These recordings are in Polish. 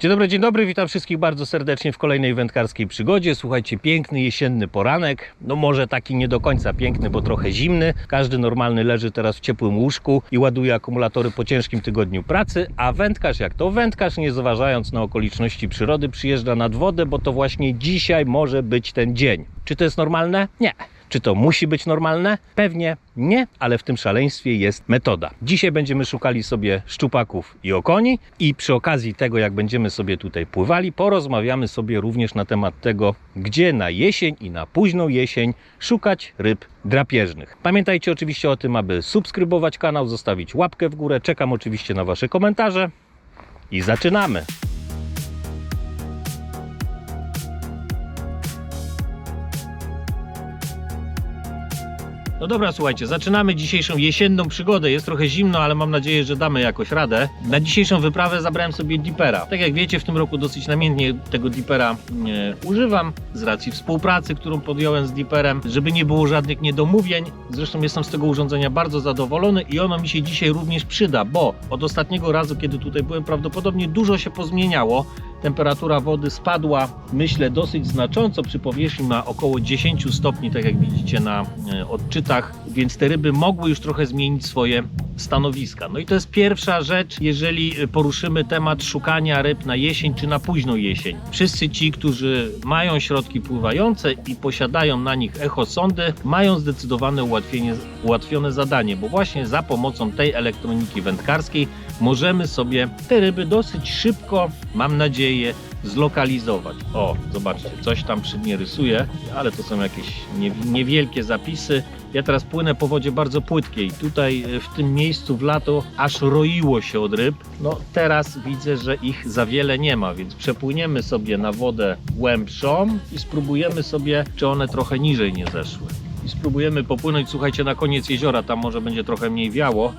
Dzień dobry, dzień dobry, witam wszystkich bardzo serdecznie w kolejnej wędkarskiej przygodzie. Słuchajcie, piękny jesienny poranek, no może taki nie do końca piękny, bo trochę zimny. Każdy normalny leży teraz w ciepłym łóżku i ładuje akumulatory po ciężkim tygodniu pracy, a wędkarz jak to wędkarz, nie zważając na okoliczności przyrody, przyjeżdża nad wodę, bo to właśnie dzisiaj może być ten dzień. Czy to jest normalne? Nie. Czy to musi być normalne? Pewnie nie, ale w tym szaleństwie jest metoda. Dzisiaj będziemy szukali sobie szczupaków i okoni i przy okazji tego, jak będziemy sobie tutaj pływali, porozmawiamy sobie również na temat tego, gdzie na jesień i na późną jesień szukać ryb drapieżnych. Pamiętajcie oczywiście o tym, aby subskrybować kanał, zostawić łapkę w górę. Czekam oczywiście na Wasze komentarze i zaczynamy. No dobra, słuchajcie, zaczynamy dzisiejszą jesienną przygodę. Jest trochę zimno, ale mam nadzieję, że damy jakoś radę. Na dzisiejszą wyprawę zabrałem sobie dipera. Tak jak wiecie, w tym roku dosyć namiętnie tego dipera e, używam z racji współpracy, którą podjąłem z diperem, żeby nie było żadnych niedomówień. Zresztą jestem z tego urządzenia bardzo zadowolony i ono mi się dzisiaj również przyda, bo od ostatniego razu, kiedy tutaj byłem, prawdopodobnie dużo się pozmieniało. Temperatura wody spadła, myślę, dosyć znacząco. Przy powierzchni ma około 10 stopni, tak jak widzicie na e, odczytach, więc te ryby mogły już trochę zmienić swoje stanowiska. No i to jest pierwsza rzecz, jeżeli e, poruszymy temat szukania ryb na jesień czy na późną jesień. Wszyscy ci, którzy mają środki pływające i posiadają na nich echosondy, mają zdecydowane ułatwienie, ułatwione zadanie, bo właśnie za pomocą tej elektroniki wędkarskiej możemy sobie te ryby dosyć szybko, mam nadzieję, zlokalizować. O, zobaczcie, coś tam przy mnie rysuje, ale to są jakieś nie, niewielkie zapisy. Ja teraz płynę po wodzie bardzo płytkiej. Tutaj e, w tym miejscu w lato aż roiło się od ryb. No teraz widzę, że ich za wiele nie ma, więc przepłyniemy sobie na wodę głębszą i spróbujemy sobie, czy one trochę niżej nie zeszły. I spróbujemy popłynąć, słuchajcie, na koniec jeziora, tam może będzie trochę mniej wiało,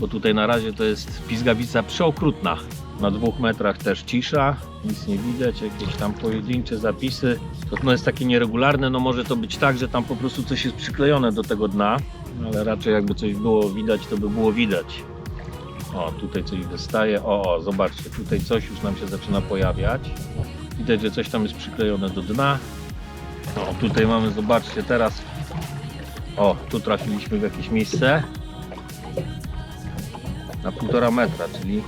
bo tutaj na razie to jest pizgawica przeokrutna. Na dwóch metrach też cisza, nic nie widać, jakieś tam pojedyncze zapisy. To no jest takie nieregularne, no może to być tak, że tam po prostu coś jest przyklejone do tego dna, ale raczej jakby coś było widać, to by było widać. O, tutaj coś wystaje. O, o, zobaczcie, tutaj coś już nam się zaczyna pojawiać. Widać, że coś tam jest przyklejone do dna. O, tutaj mamy, zobaczcie, teraz. O, tu trafiliśmy w jakieś miejsce na półtora metra, czyli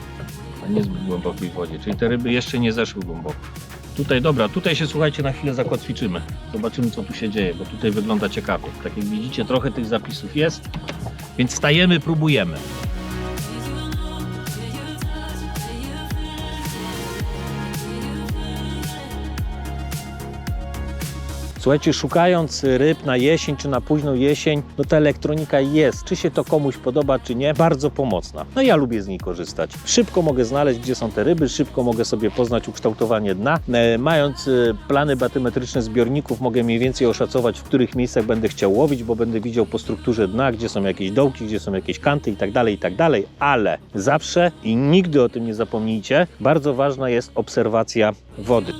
niezbyt głębokiej wodzie, czyli te ryby jeszcze nie zeszły głęboko. Tutaj, dobra, tutaj się słuchajcie na chwilę zakotwiczymy. Zobaczymy co tu się dzieje, bo tutaj wygląda ciekawie. Tak jak widzicie, trochę tych zapisów jest, więc stajemy, próbujemy. Słuchajcie, szukając ryb na jesień czy na późną jesień, no ta elektronika jest, czy się to komuś podoba, czy nie, bardzo pomocna. No ja lubię z niej korzystać. Szybko mogę znaleźć, gdzie są te ryby, szybko mogę sobie poznać ukształtowanie dna. E, mając e, plany batymetryczne zbiorników, mogę mniej więcej oszacować, w których miejscach będę chciał łowić, bo będę widział po strukturze dna, gdzie są jakieś dołki, gdzie są jakieś kanty i tak dalej, i tak dalej. Ale zawsze i nigdy o tym nie zapomnijcie, bardzo ważna jest obserwacja wody.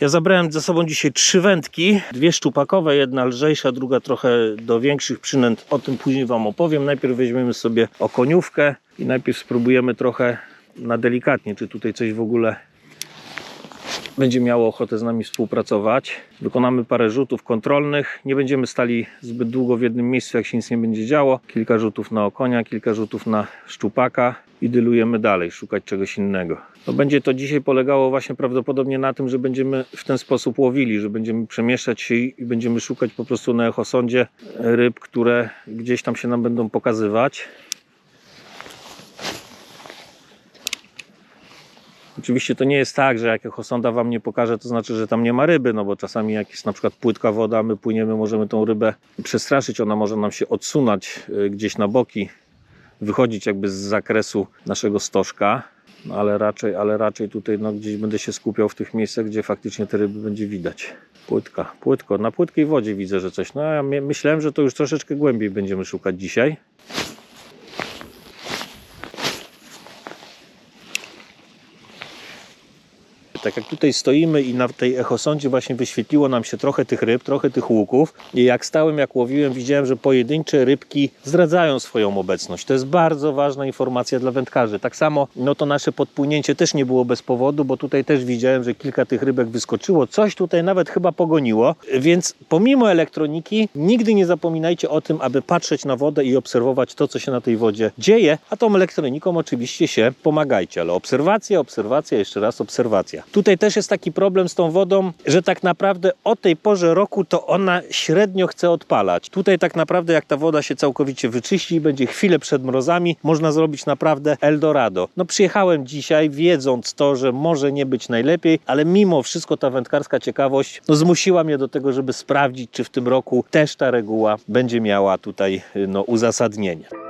Ja zabrałem ze sobą dzisiaj trzy wędki, dwie szczupakowe, jedna lżejsza, druga trochę do większych przynęt. O tym później Wam opowiem. Najpierw weźmiemy sobie okoniówkę i najpierw spróbujemy trochę na delikatnie, czy tutaj coś w ogóle będzie miało ochotę z nami współpracować. Wykonamy parę rzutów kontrolnych. Nie będziemy stali zbyt długo w jednym miejscu, jak się nic nie będzie działo. Kilka rzutów na okonia, kilka rzutów na szczupaka i dylujemy dalej, szukać czegoś innego. No będzie to dzisiaj polegało właśnie prawdopodobnie na tym, że będziemy w ten sposób łowili, że będziemy przemieszczać się i będziemy szukać po prostu na echosądzie ryb, które gdzieś tam się nam będą pokazywać. Oczywiście to nie jest tak, że jak echosonda wam nie pokaże, to znaczy, że tam nie ma ryby, no bo czasami jak jest na przykład płytka woda, my płyniemy, możemy tą rybę przestraszyć, ona może nam się odsunąć y, gdzieś na boki, wychodzić jakby z zakresu naszego stożka, no ale raczej, ale raczej tutaj no, gdzieś będę się skupiał w tych miejscach, gdzie faktycznie te ryby będzie widać. Płytka, płytko, na płytkiej wodzie widzę, że coś, no ja my- myślałem, że to już troszeczkę głębiej będziemy szukać dzisiaj. Tak jak tutaj stoimy i na tej echosondzie właśnie wyświetliło nam się trochę tych ryb, trochę tych łuków i jak stałem, jak łowiłem, widziałem, że pojedyncze rybki zdradzają swoją obecność. To jest bardzo ważna informacja dla wędkarzy. Tak samo no to nasze podpłynięcie też nie było bez powodu, bo tutaj też widziałem, że kilka tych rybek wyskoczyło. Coś tutaj nawet chyba pogoniło, więc pomimo elektroniki nigdy nie zapominajcie o tym, aby patrzeć na wodę i obserwować to, co się na tej wodzie dzieje, a tą elektroniką oczywiście się pomagajcie, ale obserwacja, obserwacja, jeszcze raz obserwacja. Tutaj też jest taki problem z tą wodą, że tak naprawdę o tej porze roku to ona średnio chce odpalać. Tutaj tak naprawdę jak ta woda się całkowicie wyczyści i będzie chwilę przed mrozami, można zrobić naprawdę Eldorado. No przyjechałem dzisiaj wiedząc to, że może nie być najlepiej, ale mimo wszystko ta wędkarska ciekawość no, zmusiła mnie do tego, żeby sprawdzić, czy w tym roku też ta reguła będzie miała tutaj no, uzasadnienie.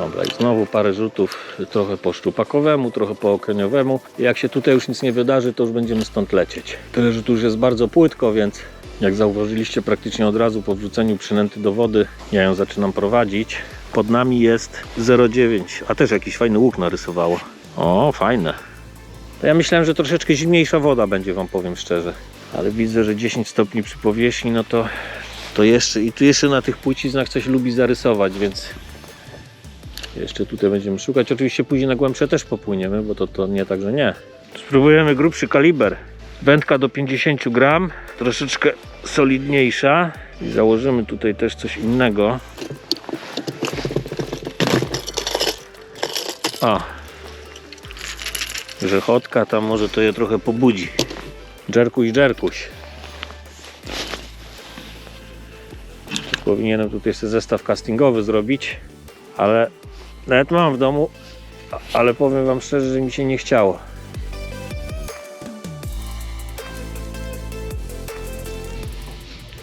Dobra, i znowu parę rzutów, trochę po szczupakowemu, trochę po okreniowemu. Jak się tutaj już nic nie wydarzy, to już będziemy stąd lecieć. Tyle, że tu już jest bardzo płytko, więc jak zauważyliście praktycznie od razu po wrzuceniu przynęty do wody, ja ją zaczynam prowadzić. Pod nami jest 0,9, a też jakiś fajny łuk narysowało. O, fajne. To ja myślałem, że troszeczkę zimniejsza woda będzie, wam powiem szczerze. Ale widzę, że 10 stopni przy powierzchni, no to, to jeszcze, i tu jeszcze na tych płciznach coś lubi zarysować, więc jeszcze tutaj będziemy szukać. Oczywiście później na głębsze też popłyniemy, bo to, to nie tak, że nie. Spróbujemy grubszy kaliber. Wędka do 50 gram, troszeczkę solidniejsza. I założymy tutaj też coś innego. O, grzechotka, tam może to je trochę pobudzi. Dżerkuś, dżerkuś. Powinienem tutaj sobie zestaw castingowy zrobić, ale nawet mam w domu, ale powiem Wam szczerze, że mi się nie chciało.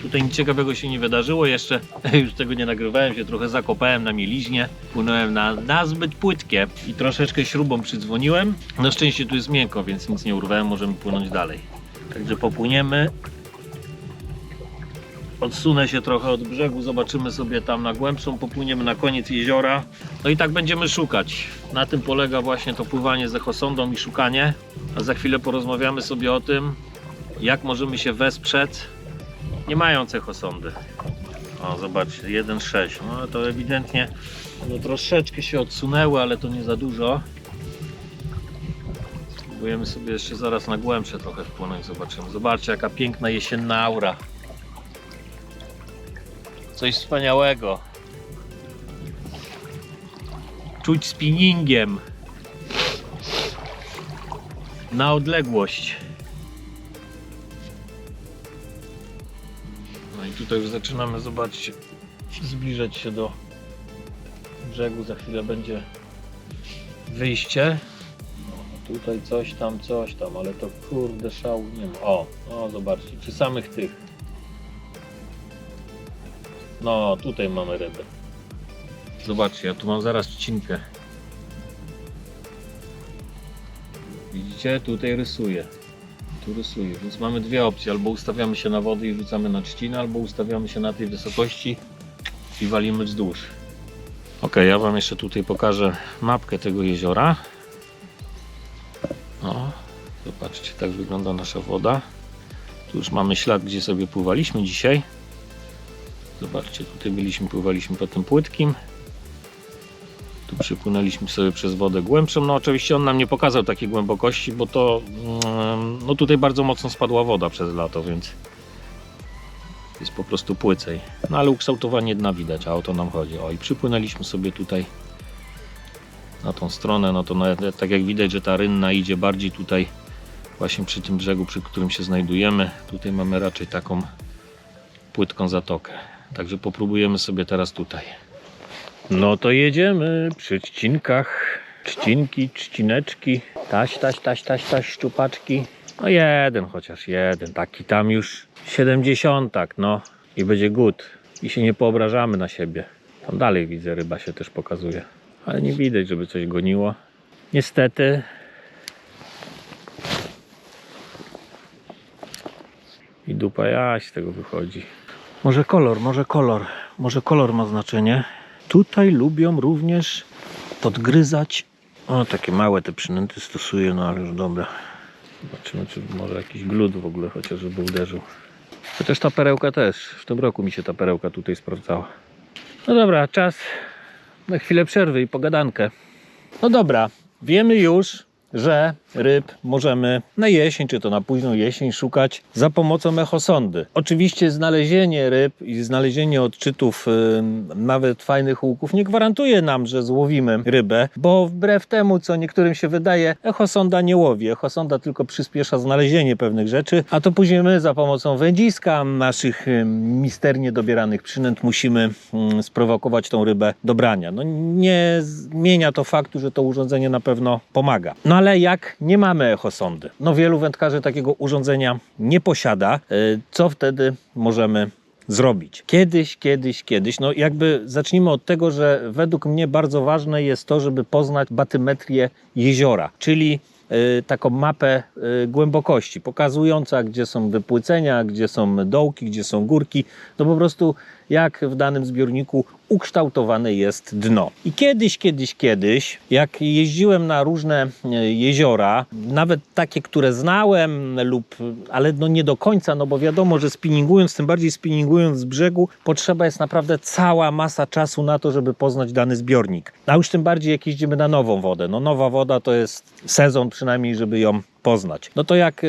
Tutaj nic ciekawego się nie wydarzyło jeszcze. Już tego nie nagrywałem, się trochę zakopałem na mieliźnie. Płynąłem na, na zbyt płytkie i troszeczkę śrubą przydzwoniłem. Na szczęście tu jest miękko, więc nic nie urwałem, możemy płynąć dalej. Także popłyniemy. Odsunę się trochę od brzegu, zobaczymy sobie tam na głębszą, popłyniemy na koniec jeziora. No i tak będziemy szukać. Na tym polega właśnie to pływanie z echosondą i szukanie. A za chwilę porozmawiamy sobie o tym, jak możemy się wesprzeć nie mając echosondy. O, zobaczcie, 1,6. No to ewidentnie no, troszeczkę się odsunęły, ale to nie za dużo. Spróbujemy sobie jeszcze zaraz na głębsze trochę wpłynąć, zobaczymy. Zobaczcie, jaka piękna jesienna aura. Coś wspaniałego. Czuć spinningiem. Na odległość. No i tutaj już zaczynamy, zobaczcie, zbliżać się do brzegu. Za chwilę będzie wyjście. No, tutaj coś tam, coś tam, ale to kurde szału nie ma. O, o zobaczcie, przy samych tych. No, tutaj mamy rybę. Zobaczcie, ja tu mam zaraz trzcinkę. Widzicie? Tutaj rysuję. Tu rysuję, więc mamy dwie opcje. Albo ustawiamy się na wody i rzucamy na trzcinę, albo ustawiamy się na tej wysokości i walimy wzdłuż. Ok, ja Wam jeszcze tutaj pokażę mapkę tego jeziora. O, zobaczcie, tak wygląda nasza woda. Tu już mamy ślad, gdzie sobie pływaliśmy dzisiaj. Zobaczcie, tutaj byliśmy, pływaliśmy po tym płytkim. Tu przypłynęliśmy sobie przez wodę głębszą. No oczywiście on nam nie pokazał takiej głębokości, bo to mm, no tutaj bardzo mocno spadła woda przez lato, więc jest po prostu płycej. No ale ukształtowanie dna widać, a o to nam chodzi. O i przypłynęliśmy sobie tutaj na tą stronę, no to nawet, tak jak widać, że ta rynna idzie bardziej tutaj właśnie przy tym brzegu, przy którym się znajdujemy. Tutaj mamy raczej taką płytką zatokę. Także popróbujemy sobie teraz tutaj. No to jedziemy przy trzcinkach. Trzcinki, trzcineczki. Taś, taś, taś, taś, taś, szczupaczki. No jeden chociaż, jeden. Taki tam już 70, no. I będzie good. I się nie poobrażamy na siebie. Tam dalej widzę, ryba się też pokazuje. Ale nie widać, żeby coś goniło. Niestety. I dupa jaś z tego wychodzi. Może kolor, może kolor. Może kolor ma znaczenie. Tutaj lubią również podgryzać. O, takie małe te przynęty stosuję, no ale już dobra. Zobaczymy, czy może jakiś glut w ogóle chociaż, żeby uderzył. Chociaż ta perełka też. W tym roku mi się ta perełka tutaj sprawdzała. No dobra, czas na chwilę przerwy i pogadankę. No dobra, wiemy już, że ryb możemy na jesień, czy to na późną jesień szukać za pomocą echosondy. Oczywiście znalezienie ryb i znalezienie odczytów nawet fajnych łuków nie gwarantuje nam, że złowimy rybę, bo wbrew temu, co niektórym się wydaje, echosonda nie łowi. Echosonda tylko przyspiesza znalezienie pewnych rzeczy, a to później my za pomocą wędziska, naszych misternie dobieranych przynęt musimy sprowokować tą rybę do brania. No nie zmienia to faktu, że to urządzenie na pewno pomaga. No ale jak nie mamy echosondy? No wielu wędkarzy takiego urządzenia nie posiada. Y, Co wtedy możemy zrobić. Kiedyś, kiedyś, kiedyś, no jakby zacznijmy od tego, że według mnie bardzo ważne jest to, żeby poznać batymetrię jeziora, czyli y, taką mapę y, głębokości, pokazująca, gdzie są wypłycenia, gdzie są dołki, gdzie są górki, no po prostu jak w danym zbiorniku ukształtowane jest dno. I kiedyś, kiedyś, kiedyś, jak jeździłem na różne e, jeziora, nawet takie, które znałem lub, ale no nie do końca, no bo wiadomo, że spinningując, tym bardziej spinningując z brzegu, potrzeba jest naprawdę cała masa czasu na to, żeby poznać dany zbiornik. A już tym bardziej jak jeździmy na nową wodę. No nowa woda to jest sezon przynajmniej, żeby ją poznać. No to jak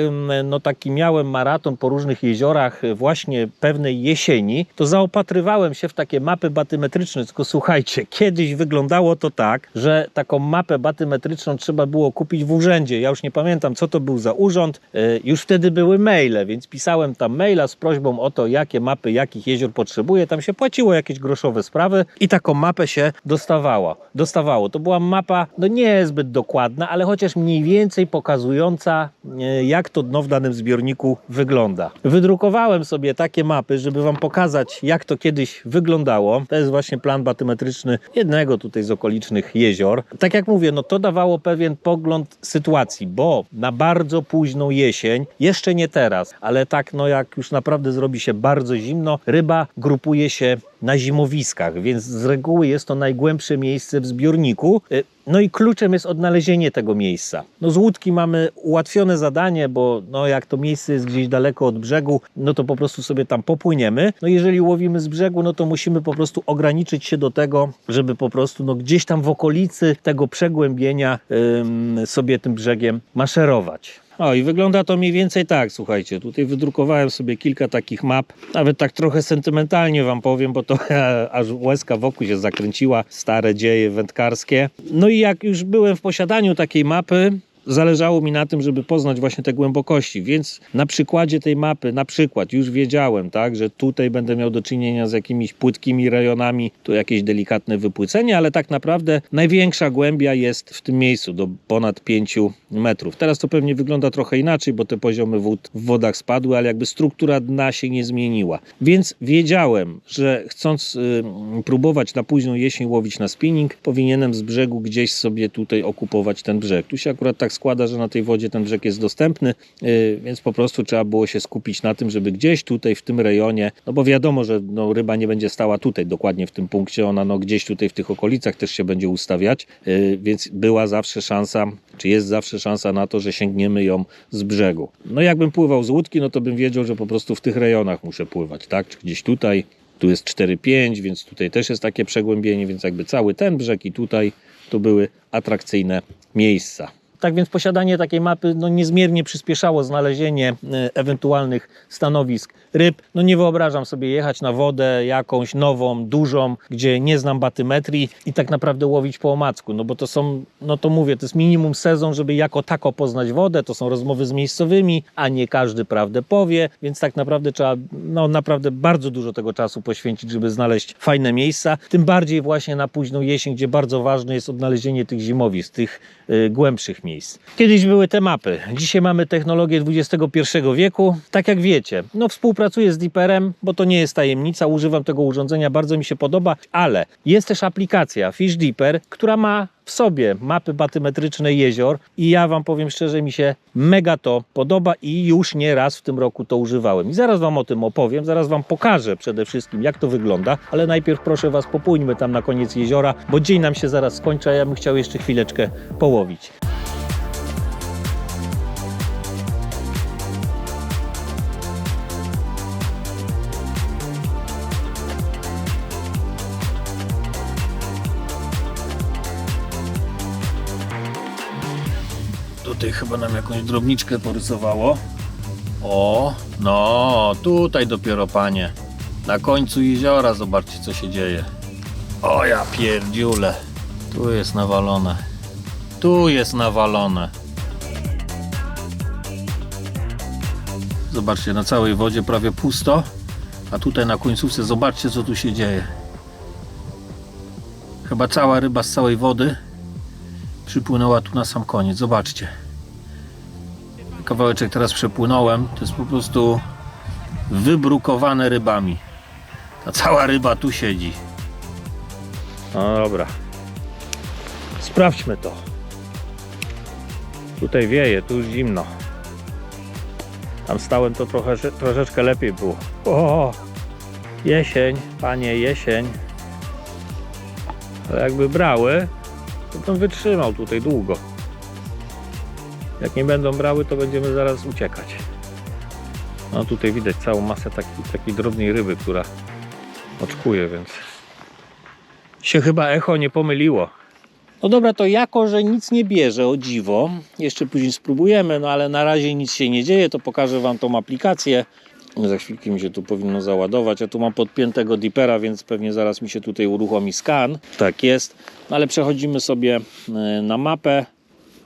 no taki miałem maraton po różnych jeziorach y, właśnie pewnej jesieni, to zaopatrywałem się w takie mapy batymetryczne, tylko słuchajcie, kiedyś wyglądało to tak, że taką mapę batymetryczną trzeba było kupić w urzędzie. Ja już nie pamiętam, co to był za urząd. Y, Już wtedy były maile, więc pisałem tam maila z prośbą o to, jakie mapy, jakich jezior potrzebuję. Tam się płaciło jakieś groszowe sprawy i taką mapę się dostawało. dostawało. To była mapa, no nie zbyt dokładna, ale chociaż mniej więcej pokazująca, e, jak to dno w danym zbiorniku wygląda. Wydrukowałem sobie takie mapy, żeby Wam pokazać, jak to kiedyś wyglądało. To jest właśnie plan batymetryczny jednego tutaj z okolicznych jezior. Tak jak mówię, no to dawało pewien pogląd sytuacji, bo na bardzo późną jesień, jeszcze nie teraz, ale tak no jak już naprawdę zrobi się bardzo zimno, ryba grupuje się na zimowiskach, więc z reguły jest to najgłębsze miejsce w zbiorniku. Y, No i kluczem jest odnalezienie tego miejsca. No z łódki mamy ułatwione zadanie, bo no jak to miejsce jest gdzieś daleko od brzegu, no to po prostu sobie tam popłyniemy. No jeżeli łowimy z brzegu, no to musimy po prostu ograniczyć się do tego, żeby po prostu no gdzieś tam w okolicy tego przegłębienia sobie tym brzegiem maszerować. O i wygląda to mniej więcej tak, słuchajcie, tutaj wydrukowałem sobie kilka takich map, nawet tak trochę sentymentalnie wam powiem, bo to aż łezka wokół się zakręciła, stare dzieje wędkarskie. No i jak już byłem w posiadaniu takiej mapy, zależało mi na tym, żeby poznać właśnie te głębokości, więc na przykładzie tej mapy, na przykład już wiedziałem, tak, że tutaj będę miał do czynienia z jakimiś płytkimi rejonami, tu jakieś delikatne wypłycenie, ale tak naprawdę największa głębia jest w tym miejscu, do ponad 5 metrów. Teraz to pewnie wygląda trochę inaczej, bo te poziomy wód w wodach spadły, ale jakby struktura dna się nie zmieniła. Więc wiedziałem, że chcąc y, próbować na późną jesień łowić na spinning, powinienem z brzegu gdzieś sobie tutaj okupować ten brzeg. Tu się akurat tak składa, że na tej wodzie ten brzeg jest dostępny, y, więc po prostu trzeba było się skupić na tym, żeby gdzieś tutaj w tym rejonie, no bo wiadomo, że no, ryba nie będzie stała tutaj dokładnie w tym punkcie, ona no, gdzieś tutaj w tych okolicach też się będzie ustawiać, y, więc była zawsze szansa, czy jest zawsze szansa na to, że sięgniemy ją z brzegu. No jakbym pływał z łódki, no to bym wiedział, że po prostu w tych rejonach muszę pływać, tak? Czy gdzieś tutaj, tu jest 4-5, więc tutaj też jest takie przegłębienie, więc jakby cały ten brzeg i tutaj to były atrakcyjne miejsca. Tak więc posiadanie takiej mapy no, niezmiernie przyspieszało znalezienie e, ewentualnych stanowisk ryb. No nie wyobrażam sobie jechać na wodę jakąś nową, dużą, gdzie nie znam batymetrii i tak naprawdę łowić po omacku, no bo to są, no to mówię, to jest minimum sezon, żeby jako tako poznać wodę, to są rozmowy z miejscowymi, a nie każdy prawdę powie, więc tak naprawdę trzeba, no naprawdę bardzo dużo tego czasu poświęcić, żeby znaleźć fajne miejsca, tym bardziej właśnie na późną jesień, gdzie bardzo ważne jest odnalezienie tych zimowisk, tych y, głębszych miejsc. Miejsc. Kiedyś były te mapy, dzisiaj mamy technologię XXI wieku. Tak jak wiecie, no współpracuję z Deeperem, bo to nie jest tajemnica, używam tego urządzenia, bardzo mi się podoba, ale jest też aplikacja Fish Deeper, która ma w sobie mapy batymetryczne jezior i ja wam powiem szczerze, mi się mega to podoba i już nie raz w tym roku to używałem. I zaraz wam o tym opowiem, zaraz wam pokażę przede wszystkim jak to wygląda, ale najpierw proszę was popójmy tam na koniec jeziora, bo dzień nam się zaraz skończy, a ja bym chciał jeszcze chwileczkę połowić. Tutaj chyba nam jakąś drobniczkę porysowało. O, no, tutaj dopiero panie. Na końcu jeziora zobaczcie co się dzieje. O ja pierdziule. Tu jest nawalone. Tu jest nawalone. Zobaczcie, na całej wodzie prawie pusto. A tutaj na końcówce zobaczcie co tu się dzieje. Chyba cała ryba z całej wody przypłynęła tu na sam koniec. Zobaczcie. Kawałeczek teraz przepłynąłem. To jest po prostu wybrukowane rybami. Ta cała ryba tu siedzi. No dobra. Sprawdźmy to. Tutaj wieje, tu zimno. Tam stałem to trochę, troszeczkę lepiej było. O, jesień, panie, jesień. Ale jakby brały, to bym wytrzymał tutaj długo. Jak nie będą brały, to będziemy zaraz uciekać. No tutaj widać całą masę takiej, takiej drobnej ryby, która oczkuje, więc się chyba echo nie pomyliło. No dobra, to jako, że nic nie bierze, o dziwo, jeszcze później spróbujemy, no ale na razie nic się nie dzieje, to pokażę Wam tą aplikację. Za chwilkę mi się tu powinno załadować. Ja tu mam podpiętego Deepera, więc pewnie zaraz mi się tutaj uruchomi skan. Tak jest. No ale przechodzimy sobie e, na mapę.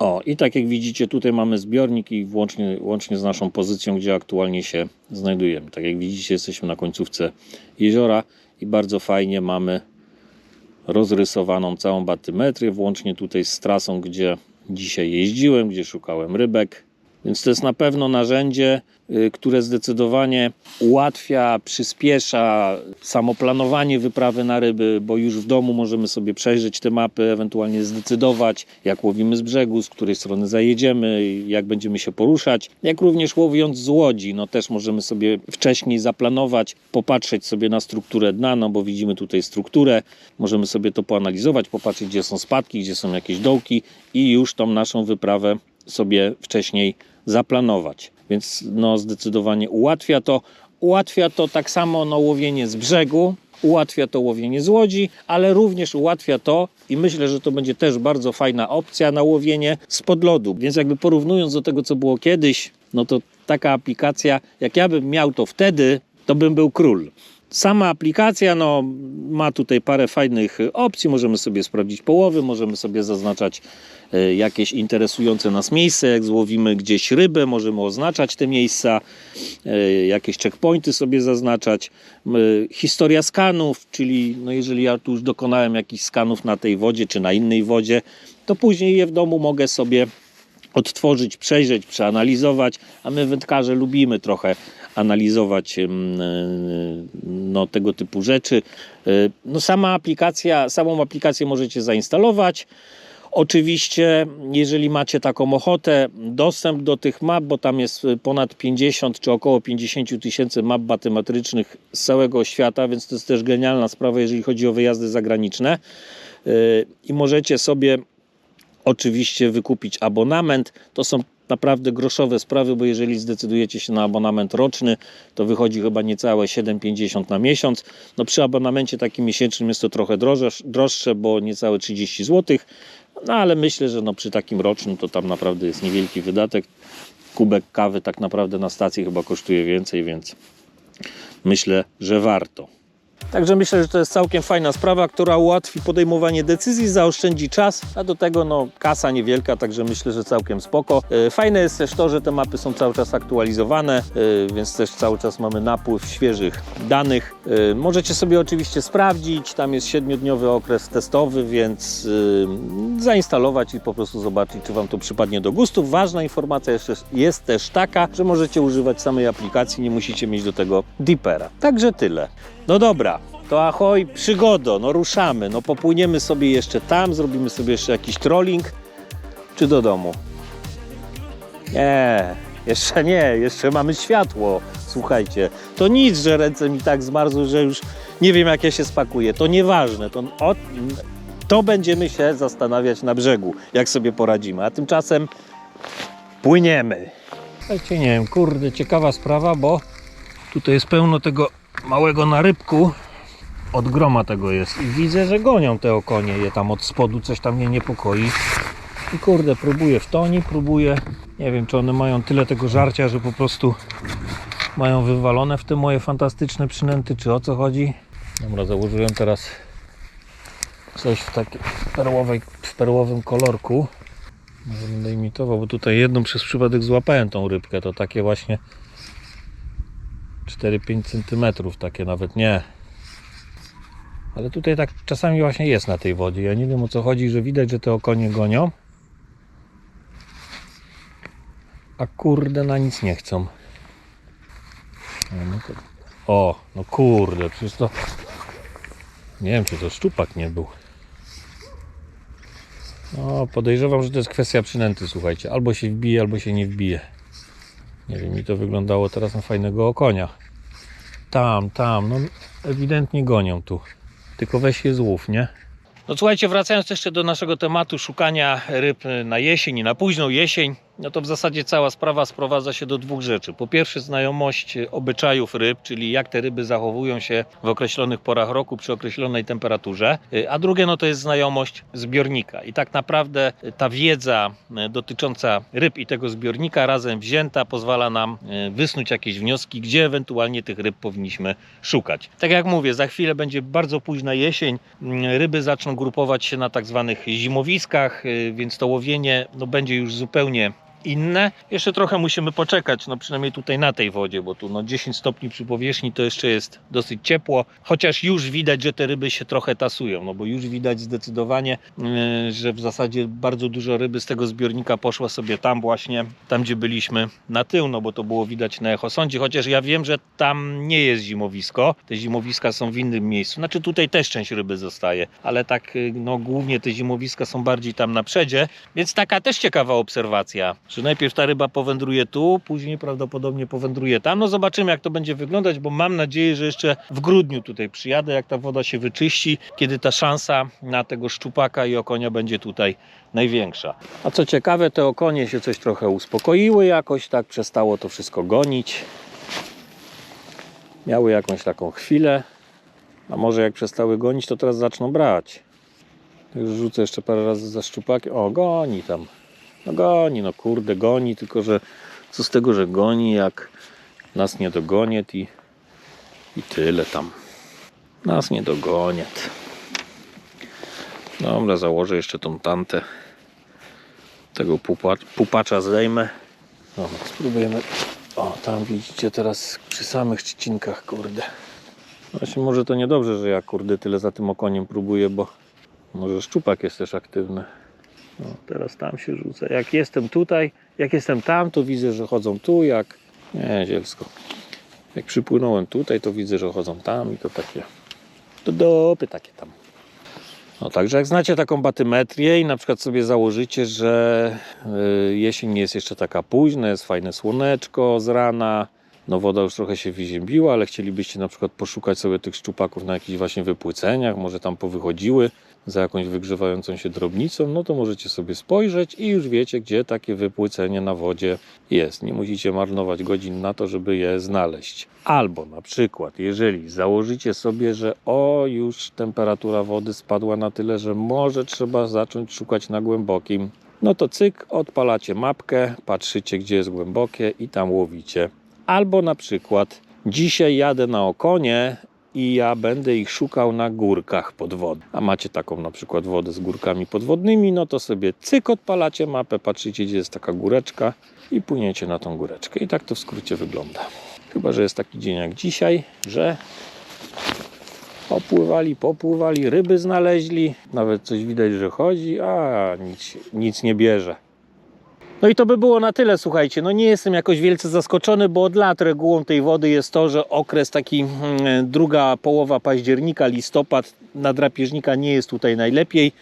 O, i tak jak widzicie, tutaj mamy zbiornik i włącznie, łącznie z naszą pozycją, gdzie aktualnie się znajdujemy. Tak jak widzicie, jesteśmy na końcówce jeziora i bardzo fajnie mamy rozrysowaną całą batymetrię, włącznie tutaj z trasą, gdzie dzisiaj jeździłem, gdzie szukałem rybek. Więc to jest na pewno narzędzie, y, które zdecydowanie ułatwia, przyspiesza samoplanowanie wyprawy na ryby, bo już w domu możemy sobie przejrzeć te mapy, ewentualnie zdecydować, jak łowimy z brzegu, z której strony zajedziemy, jak będziemy się poruszać. Jak również łowiąc z łodzi, no też możemy sobie wcześniej zaplanować, popatrzeć sobie na strukturę dna, no bo widzimy tutaj strukturę, możemy sobie to poanalizować, popatrzeć, gdzie są spadki, gdzie są jakieś dołki i już tą naszą wyprawę sobie wcześniej zaplanować. Więc no zdecydowanie ułatwia to. Ułatwia to tak samo no, łowienie z brzegu, ułatwia to łowienie z łodzi, ale również ułatwia to i myślę, że to będzie też bardzo fajna opcja na łowienie spod lodu. Więc jakby porównując do tego, co było kiedyś, no to taka aplikacja, jak ja bym miał to wtedy, to bym był król. Sama aplikacja no, ma tutaj parę fajnych opcji. Możemy sobie sprawdzić połowy, możemy sobie zaznaczać e, jakieś interesujące nas miejsce. Jak złowimy gdzieś rybę, możemy oznaczać te miejsca, e, jakieś checkpointy sobie zaznaczać. Historia skanów, czyli no, jeżeli ja tu już dokonałem jakichś skanów na tej wodzie czy na innej wodzie, to później je w domu mogę sobie odtworzyć, przejrzeć, przeanalizować, a my wędkarze lubimy trochę analizować e, no, tego typu rzeczy. E, No, sama aplikacja, samą aplikację możecie zainstalować. Oczywiście, jeżeli macie taką ochotę, dostęp do tych map, bo tam jest ponad 50 czy około 50 tysięcy map batymetrycznych z całego świata, więc to jest też genialna sprawa, jeżeli chodzi o wyjazdy zagraniczne. E, I możecie sobie oczywiście wykupić abonament. To są naprawdę groszowe sprawy, bo jeżeli zdecydujecie się na abonament roczny, to wychodzi chyba niecałe 7,50 na miesiąc. No przy abonamencie takim miesięcznym jest to trochę droższe, droższe bo niecałe 30 zł. No ale myślę, że no przy takim rocznym to tam naprawdę jest niewielki wydatek. Kubek kawy tak naprawdę na stacji chyba kosztuje więcej, więc myślę, że warto. Także myślę, że to jest całkiem fajna sprawa, która ułatwi podejmowanie decyzji, zaoszczędzi czas, a do tego no kasa niewielka, także myślę, że całkiem spoko. E, Fajne jest też to, że te mapy są cały czas aktualizowane, e, więc też cały czas mamy napływ świeżych danych. E, Możecie sobie oczywiście sprawdzić, tam jest siedmiodniowy okres testowy, więc zainstalować i po prostu zobaczyć, czy Wam to przypadnie do gustu. Ważna informacja jeszcze jest też taka, że możecie używać samej aplikacji, nie musicie mieć do tego Deepera. Także tyle. No dobra, to ahoj, przygodo, no ruszamy, no popłyniemy sobie jeszcze tam, zrobimy sobie jeszcze jakiś trolling, czy do domu? Nie, jeszcze nie, jeszcze mamy światło, słuchajcie. To nic, że ręce mi tak zmarzły, że już nie wiem jak ja się spakuję, to nieważne, to, o, to będziemy się zastanawiać na brzegu, jak sobie poradzimy, a tymczasem płyniemy. Słuchajcie, nie wiem, kurde, ciekawa sprawa, bo tutaj jest pełno tego małego narybku, od groma tego jest i widzę, że gonią te okonie je tam od spodu, coś tam mnie niepokoi. I kurde, próbuję w toni, próbuję. Nie wiem, czy one mają tyle tego żarcia, że po prostu mają wywalone w te moje fantastyczne przynęty, czy o co chodzi. Dobra, założyłem teraz coś w takim perłowej, w perłowym kolorku. Może będę imitował, bo tutaj jedną przez przypadek złapałem tą rybkę. To takie właśnie 4-5 cm, takie nawet nie. Ale tutaj tak czasami właśnie jest na tej wodzie. Ja nie wiem o co chodzi, że widać, że te okonie gonią. A kurde na nic nie chcą. O, no o, no kurde, przecież to. Nie wiem, czy to szczupak nie był. No, podejrzewam, że to jest kwestia przynęty, słuchajcie. Albo się wbije, albo się nie wbije. Nie wiem, mi to wyglądało teraz na fajnego okonia. Tam, tam, no ewidentnie gonią tu. Tylko weź je złów, nie? No słuchajcie, wracając jeszcze do naszego tematu szukania ryb na jesień i na późną jesień, no to w zasadzie cała sprawa sprowadza się do dwóch rzeczy. Po pierwsze znajomość obyczajów ryb, czyli jak te ryby zachowują się w określonych porach roku przy określonej temperaturze, a drugie no to jest znajomość zbiornika. I tak naprawdę ta wiedza e, dotycząca ryb i tego zbiornika razem wzięta pozwala nam e, wysnuć jakieś wnioski, gdzie ewentualnie tych ryb powinniśmy szukać. Tak jak mówię, za chwilę będzie bardzo późna jesień, Mm, ryby zaczną grupować się na tak zwanych zimowiskach, y, więc to łowienie no, będzie już zupełnie inne. Jeszcze trochę musimy poczekać, no przynajmniej tutaj na tej wodzie, bo tu no 10 stopni przy powierzchni to jeszcze jest dosyć ciepło, chociaż już widać, że te ryby się trochę tasują, no bo już widać zdecydowanie, yy, że w zasadzie bardzo dużo ryby z tego zbiornika poszła sobie tam właśnie, tam gdzie byliśmy na tył, no bo to było widać na echosądzie, chociaż ja wiem, że tam nie jest zimowisko, te zimowiska są w innym miejscu, znaczy tutaj też część ryby zostaje, ale tak yy, no głównie te zimowiska są bardziej tam na przedzie, więc taka też ciekawa obserwacja, że najpierw ta ryba powędruje tu, później prawdopodobnie powędruje tam. No zobaczymy jak to będzie wyglądać, bo mam nadzieję, że jeszcze w grudniu tutaj przyjadę, jak ta woda się wyczyści, kiedy ta szansa na tego szczupaka i okonia będzie tutaj największa. A co ciekawe, te okonie się coś trochę uspokoiły jakoś, tak przestało to wszystko gonić. Miały jakąś taką chwilę, a może jak przestały gonić, to teraz zaczną brać. Także rzucę jeszcze parę razy za szczupakiem. O, goni tam. No goni, no kurde, goni, tylko że co z tego, że goni, jak nas nie dogonię i, i tyle tam. Nas nie dogonię. Dobra, założę jeszcze tą tantę. Tego pupa, pupacza zdejmę. O, spróbujemy. O, tam widzicie teraz przy samych trzcinkach, kurde. Właśnie może to niedobrze, że ja kurde tyle za tym okoniem próbuję, bo może szczupak jest też aktywny. No, teraz tam się rzucę. Jak jestem tutaj, jak jestem tam, to widzę, że chodzą tu, jak... Nie, zielsko. Jak przypłynąłem tutaj, to widzę, że chodzą tam i to takie... Do dopy takie tam. No także jak znacie taką batymetrię i na przykład sobie założycie, że y, jesień nie jest jeszcze taka późna, jest fajne słoneczko z rana, no woda już trochę się wyziębiła, ale chcielibyście na przykład poszukać sobie tych szczupaków na jakichś właśnie wypłyceniach, może tam powychodziły za jakąś wygrzewającą się drobnicą, no to możecie sobie spojrzeć i już wiecie, gdzie takie wypłycenie na wodzie jest. Nie musicie marnować godzin na to, żeby je znaleźć. Albo na przykład, jeżeli założycie sobie, że o, już temperatura wody spadła na tyle, że może trzeba zacząć szukać na głębokim, no to cyk, odpalacie mapkę, patrzycie, gdzie jest głębokie i tam łowicie. Albo na przykład dzisiaj jadę na okonie, i ja będę ich szukał na górkach pod wodą. A macie taką na przykład wodę z górkami podwodnymi, no to sobie cyk odpalacie mapę, patrzycie gdzie jest taka góreczka i płyniecie na tą góreczkę. I tak to w skrócie wygląda. Chyba, że jest taki dzień jak dzisiaj, że popływali, popływali, ryby znaleźli, nawet coś widać, że chodzi, a nic, nic nie bierze. No i to by było na tyle, słuchajcie. No nie jestem jakoś wielce zaskoczony, bo od lat regułą tej wody jest to, że okres taki mm, druga połowa października, listopad na drapieżnika nie jest tutaj najlepiej.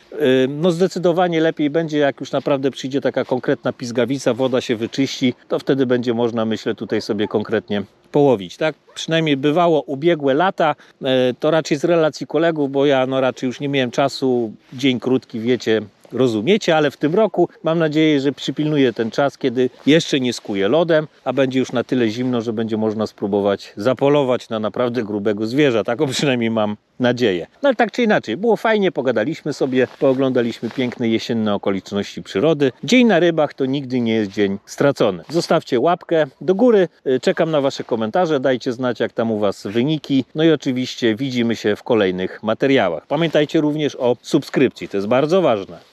No zdecydowanie lepiej będzie, jak już naprawdę przyjdzie taka konkretna pizgawica, woda się wyczyści, to wtedy będzie można, myślę, tutaj sobie konkretnie połowić, tak? Przynajmniej bywało ubiegłe lata, e, to raczej z relacji kolegów, bo ja no raczej już nie miałem czasu, dzień krótki, wiecie, rozumiecie, ale w tym roku mam nadzieję, że przypilnuję ten czas, kiedy jeszcze nie skuje lodem, a będzie już na tyle zimno, że będzie można spróbować zapolować na naprawdę grubego zwierza. Taką przynajmniej mam nadzieję. No ale tak czy inaczej, było fajnie, pogadaliśmy sobie, pooglądaliśmy piękne jesienne okoliczności przyrody. Dzień na rybach to nigdy nie jest dzień stracony. Zostawcie łapkę do góry, y, czekam na Wasze komentarze, dajcie znać jak tam u Was wyniki. No i oczywiście widzimy się w kolejnych materiałach. Pamiętajcie również o subskrypcji, to jest bardzo ważne.